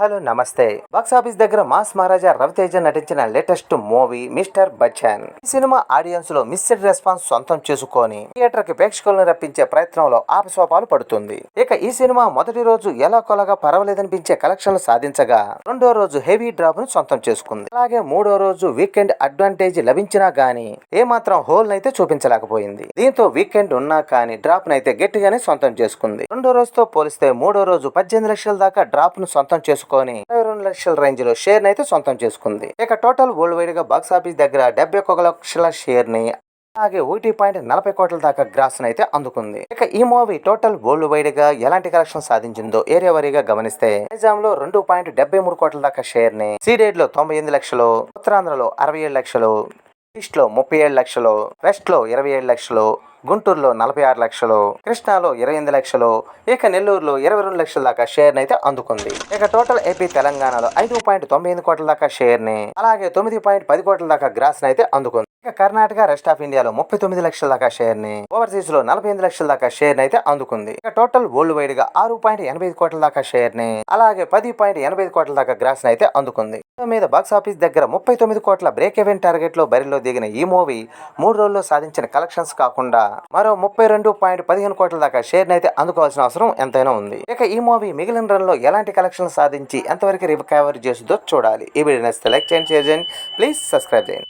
Hello నమస్తే. Box office దగ్గర mass Maharaja Ravi Teja నటించిన లేటెస్ట్ మూవీ మిస్టర్ బచ్చన్. ఈ సినిమా ఆడియన్స్లో మిస్డ్ రెస్పాన్స్ సొంతం చేసుకొని థియేటర్కి ప్రేక్షకులను రప్పించే ప్రయత్నంలో ఆపసోపాలు పడుతుంది. ఇక ఈ సినిమా మొదటి రోజు ఎలా కొలగా పర్వాలేదనిపించే కలెక్షన్లు సాధించగా రెండో రోజు హెవీ డ్రాప్ను సొంతం చేసుకుంది. అలాగే మూడో రోజు వీకెండ్ అడ్వాంటేజ్ లభించినా గానీ ఏమాత్రం హోల్ నైతే చూపించలేకపోయింది. దీంతో వీకెండ్ ఉన్నా కానీ డ్రాప్ నైతే గట్టిగానే సొంతం చేసుకుంది. రెండో రోజుతో పోలిస్తే మూడో రోజు పద్దెనిమిది లక్షల దాకా డ్రాప్ను సొంతం చేసుకుంది ఇరవై రెండు లక్షల రేంజ్లో షేర్ అయితే సొంతం చేసుకుంది. ఇక టోటల్ వరల్డ్ వైడ్గా బాక్స్ ఆఫీస్ దగ్గర డెబ్బై ఒక లక్షల షేర్ని అలాగే ఒకటి పాయింట్ నలభై కోట్ల దాకా గ్రాస్ అయితే అందుకుంది. ఇక ఈ మూవీ టోటల్ వరల్డ్ వైడ్గా ఎలాంటి కలెక్షన్ సాధించిందో ఏరియా వారీగా గమనిస్తే నైజాం లో రెండు పాయింట్ డెబ్బై మూడు కోట్ల దాకా షేర్ని సీడెడ్లో తొంభై ఎనిమిది లక్షలు ఉత్తరాంధ్రలో అరవై ఏడు లక్షలు ఈస్ట్లో ముప్పై ఏడు లక్షలు వెస్ట్లో ఇరవై ఏడు లక్షలు గుంటూరులో నలభై ఆరు లక్షలు కృష్ణాలో ఇరవై ఎనిమిది లక్షలు ఇక నెల్లూరులో ఇరవై రెండు లక్షల దాకా షేర్ అయితే అందుకుంది. ఇక టోటల్ ఏపీ తెలంగాణలో ఐదు పాయింట్ తొంభై ఎనిమిది కోట్ల దాకా షేర్ని అలాగే తొమ్మిది పాయింట్ పది కోట్ల దాకా గ్రాస్ అయితే అందుకుంది. ఇక కర్ణాటక రెస్ట్ ఆఫ్ ఇండియాలో ముప్పై తొమ్మిది లక్షల దాకా షేర్ని ఓవర్సీస్లో నలభై ఎనిమిది లక్షల దాకా షేర్ అయితే అందుకుంది. ఇక టోటల్ వరల్డ్ వైడ్గా ఆరు పాయింట్ ఎనభై ఐదు కోట్ల దాకా షేర్ని అలాగే పది పాయింట్ ఎనభై ఐదు కోట్ల దాకా గ్రాస్ అయితే అందుకుంది. మీద బాక్స్ ఆఫీస్ దగ్గర ముప్పై తొమ్మిది కోట్ల బ్రేక్ ఎవెన్ టార్గెట్లో బరిలో దిగిన ఈ మూవీ మూడు రోజుల్లో సాధించిన కలెక్షన్స్ కాకుండా మరో ముప్పై రెండు పాయింట్ పదిహేను కోట్ల దాకా షేర్ అయితే అందుకోవాల్సిన అవసరం ఎంతైనా ఉంది. ఇక ఈ మూవీ మిగిలిన రన్లో ఎలాంటి కలెక్షన్ సాధించి ఎంతవరకు రికవర్ చేస్తుందో చూడాలి. ఈ వీడియో నచ్చితే లైక్ చేయండి షేర్ చేయండి. ప్లీజ్ సబ్స్క్రైబ్ చేయండి.